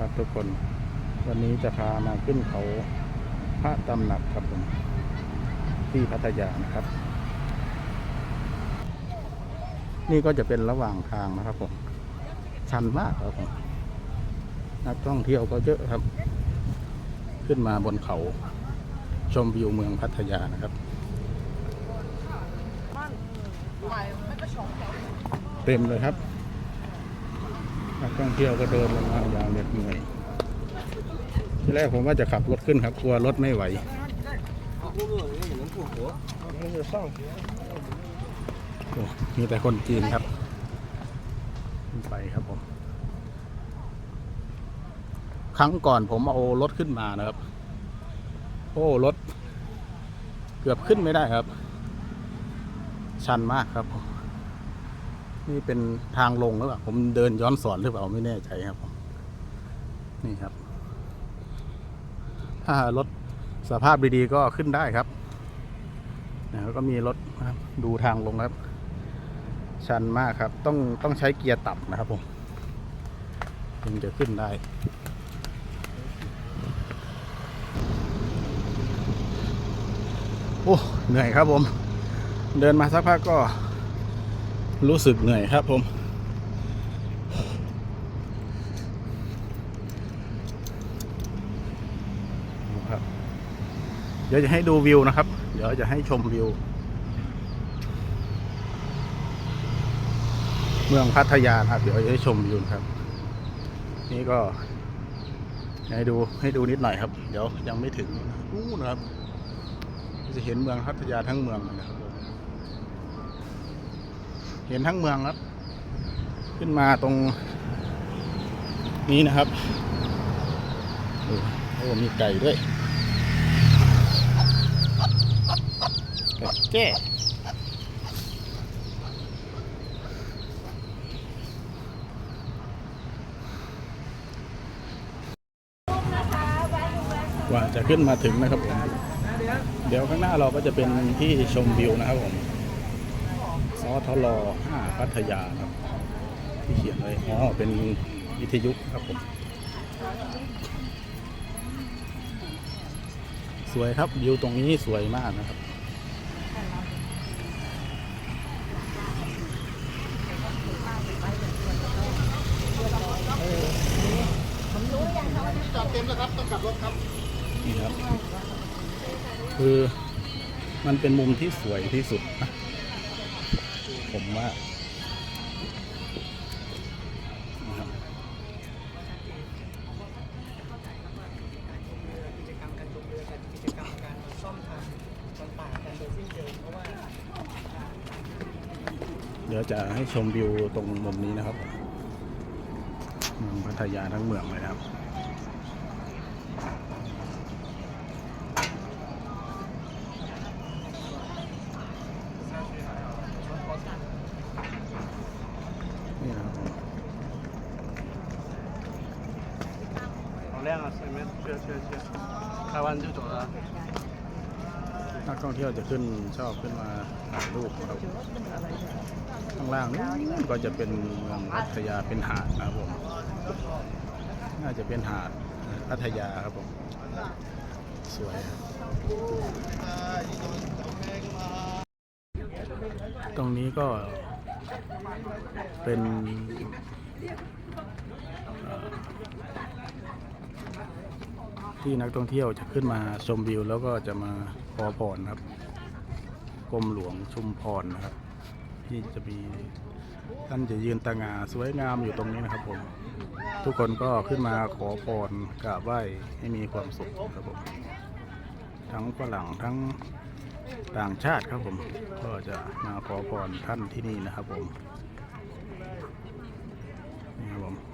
ครับ ทุกคนวันนี้จะพามาขึ้นเขาพระตำหนักครับผมที่พัทยานะครับ นี่ก็จะเป็นระหว่างทางนะครับผมชันมากครับผมนักท่องเที่ยวก็เยอะครับ ขึ้นมาบนเขาชมวิวเมืองพัทยานะครับเต็มเลยครับ นักท่องเที่ยวก็เดินลงมาอย่างเหน็ดเหนื่อยที่แรกผมว่าจะขับรถขึ้นครับกลัวรถไม่ไหวโอ้มีแต่คนจีนครับ ไปครับผม ครั้งก่อนผมเอารถขึ้นมานะครับ โอ้รถ เกือบขึ้นไม่ได้ครับ ชันมากครับผม นี่เป็นทางลงหรือเปล่าผมเดินย้อนสอนหรือเปล่าไม่แน่ใจครับผมนี่ครับ ถ้ารถสภาพดีๆก็ขึ้นได้ครับแล้วก็มีรถครับดูทางลงครับ ชันมากครับ ต้องต้องใช้เกียร์ต่ำนะครับผมถึงจะขึ้นได้โอ้เหนื่อยครับผม เดินมาสักพักก็ รู้สึกเหนื่อยครับผมครับเดี๋ยวจะให้ดูวิวนะครับ เดี๋ยวจะให้ชมวิว เมืองพัทยานะครับ เดี๋ยวจะให้ชมวิวนะครับ นี่ก็ ให้ดูให้ดูนิดหน่อยครับ เดี๋ยวยังไม่ถึงนู่นนะครับ จะเห็นเมืองพัทยาทั้งเมืองเลยนะครับ เห็นทั้งเมืองครับ ขึ้นมาตรงนี้นะครับโอ้โอ้มีไก่ด้วยไก่แจ้กว่าจะขึ้นมาถึงนะครับผม เดี๋ยวข้างหน้าเราก็จะเป็นที่ชมวิวนะครับผม สทล5พัทยาครับ ที่เขียนไว้อ๋อเป็นวิทยุครับผมสวยครับวิวตรงนี้สวยมากนะครับจอดเต็มแล้วครับต้องกลับรถครับนี่ครับ คือมันเป็นมุมที่สวยที่สุดนะ ผมว่านะครับกิจกรรมการลงเรือกิจกรรมการซ่อมทางต่างกันโดยสิ้นเชิงเพราะว่าเดี๋ยวจะให้ชมวิวตรงมุมนี้นะครับเมืองพัทยาทั้งเมืองเลยนะครับ นี่นะครับผม好亮啊，前面去去去，开完就走了。 นักท่องเที่ยวจะขึ้นชอบขึ้นมาถ่ายรูปนะครับข้างล่างนู้นก็จะเป็นเมืองพัทยาเป็นหาดนะครับผม น่าจะเป็นหาดพัทยาครับผม สวยครับตรงนี้ก็เป็น ที่นักท่องเที่ยวจะขึ้นมาชมวิว แล้วก็จะมาขอพรครับกรมหลวงชุมพรนะครับ ที่จะมีท่านจะยืนตางาสวยงามอยู่ตรงนี้นะครับผมทุกคนก็ขึ้นมาขอพรกราบไหว้ให้มีความสุขครับผมทั้งฝรั่งทั้งต่างชาติครับผม ก็จะมาขอพรท่านที่นี่นะครับผมนี่ครับผม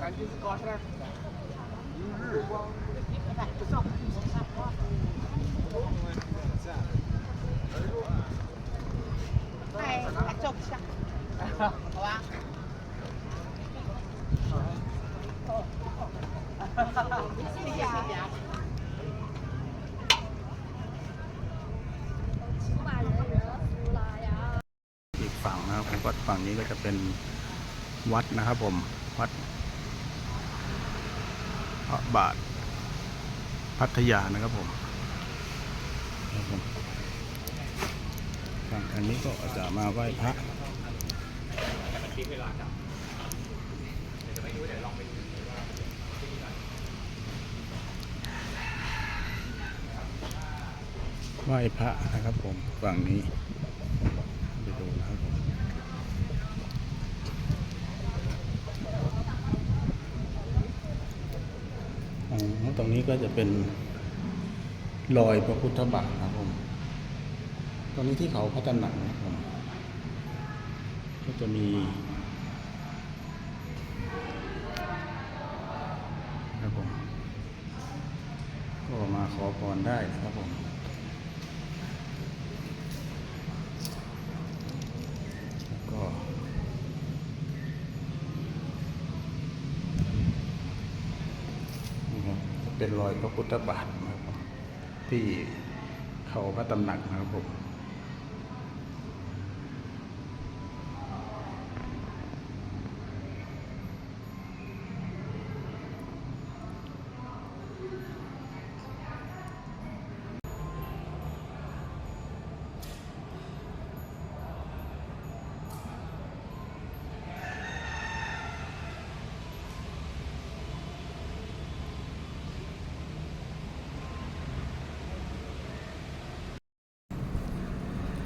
赶紧去搞起来。 วัดฝั่งนี้ก็จะเป็นวัดนะครับผม วัดพระบาท พัทยานะครับผมครับผมฝั่งทางนี้ก็จะมาไหว้พระไหว้พระนะครับผมฝั่งนี้ไปดูนะครับผมอ๋อ ตรงนี้ก็จะเป็นรอยพระพุทธบาทครับผม ตรงนี้ที่เขาพัฒนานะครับผมก็จะมีครับผม ก็มาขอพรได้ครับผม ก็นี่ค รับเป็นรอยพระพุทธบาทนะครับที่เขาพระตำหนักนะครับผม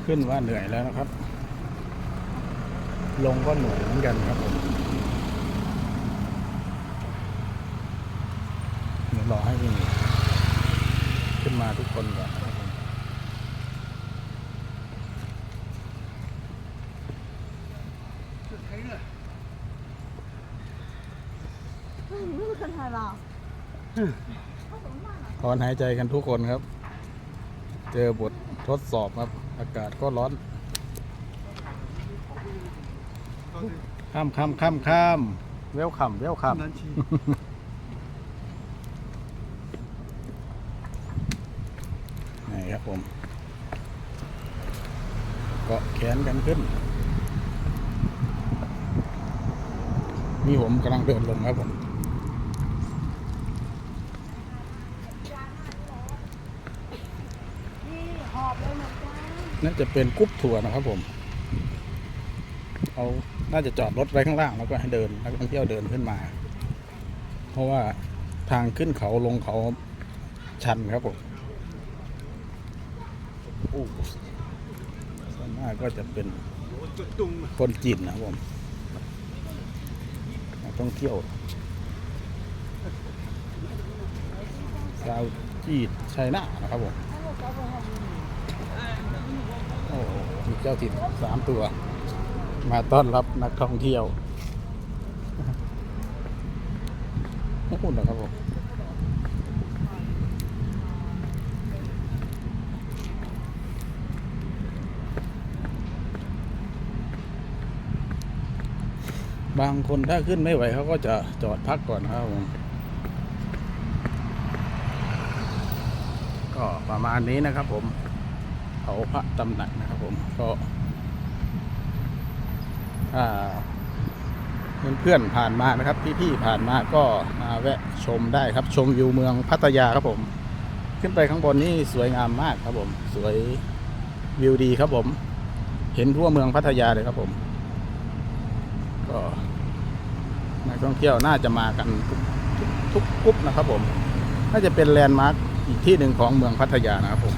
ขึ้นว่าเหนื่อยแล้วนะครับ ลงก็เหนื่อยเหมือนกันครับผมเดี๋ยวรอให้ขึ้นขึ้นมาทุกคนก่อนนะครับผมถอนหายใจกันทุกคนครับ เจอบททดสอบครับ อากาศก็ร้อน ข้ามข้ามข้ามข้ามเวลคัมเวลคัม难骑。นี่ครับผม เกาะแขนกันขึ้น นี่ผมกำลังเดินลงครับผม น่าจะเป็นกรุ๊ปทัวร์นะครับผมเอาน่าจะจอดรถไว้ข้างล่างแล้วก็ให้เดินนักท่องเที่ยวเดินขึ้นมา เพราะว่าทางขึ้นเขาลงเขาชันครับผมโอ้ส่วนมากก็จะเป็นคนจีนนะครับผมนักท่องเที่ยวชาวจีนไชน่านะครับผม เจ้าถิ่นสามตัว มาต้อนรับนักท่องเที่ยวโอ้โหนะครับผมบางคนถ้าขึ้นไม่ไหวเขาก็จะจอดพักก่อนครับผมก็ประมาณนี้นะครับผม เขาพระตำหนักนะครับผมก็เพื่อนๆผ่านมานะครับพี่ๆผ่านมาก็มาแวะชมได้ครับ ชมวิวเมืองพัทยาครับผม ขึ้นไปข้างบนนี่สวยงามมากครับผม สวยวิวดีครับผม เห็นทั่วเมืองพัทยาเลยครับผม ก็นักท่องเที่ยวน่าจะมากันทุกทุกทุกกรุ๊ปนะครับผม น่าจะเป็นแลนด์มาร์คอีกที่หนึ่งของเมืองพัทยานะครับผม